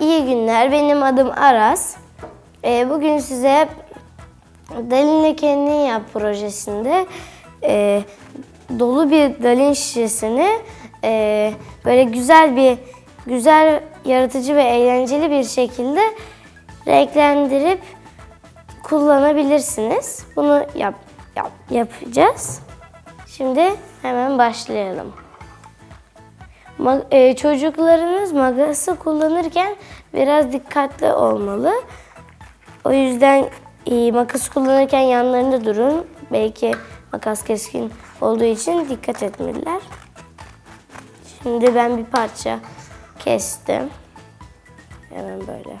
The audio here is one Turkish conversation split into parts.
İyi günler. Benim adım Aras. Ee, bugün size Dalin'le Kendin Yap projesinde e, dolu bir dalin şişesini e, böyle güzel bir güzel yaratıcı ve eğlenceli bir şekilde renklendirip kullanabilirsiniz. Bunu yap, yap yapacağız. Şimdi hemen başlayalım. E, çocuklarınız makası kullanırken biraz dikkatli olmalı. O yüzden e, makas kullanırken yanlarında durun. Belki makas keskin olduğu için dikkat etmeliler. Şimdi ben bir parça kestim. Hemen böyle.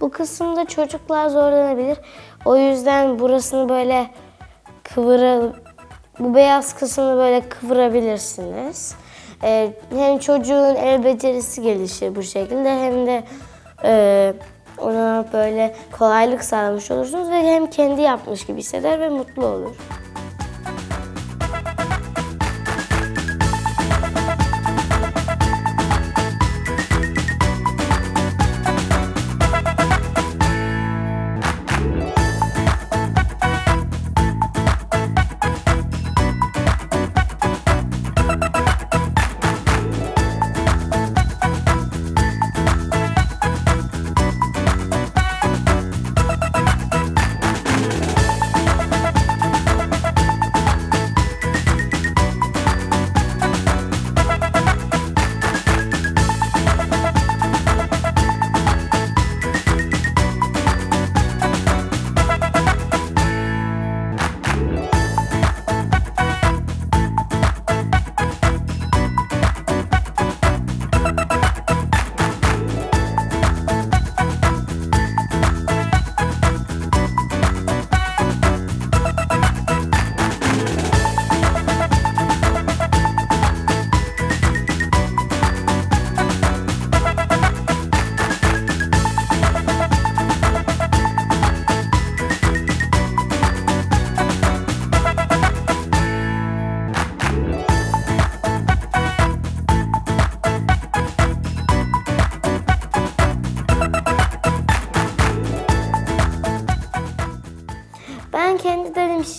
Bu kısımda çocuklar zorlanabilir. O yüzden burasını böyle kıvırı bu beyaz kısmını böyle kıvırabilirsiniz. Ee, hem çocuğun el becerisi gelişir bu şekilde hem de e, ona böyle kolaylık sağlamış olursunuz ve hem kendi yapmış gibi hisseder ve mutlu olur.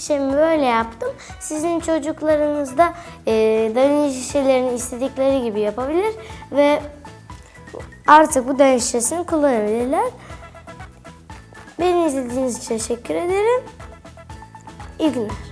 Şişemi böyle yaptım. Sizin çocuklarınız da e, dalim şişelerini istedikleri gibi yapabilir ve artık bu dalim şişesini kullanabilirler. Beni izlediğiniz için teşekkür ederim. İyi günler.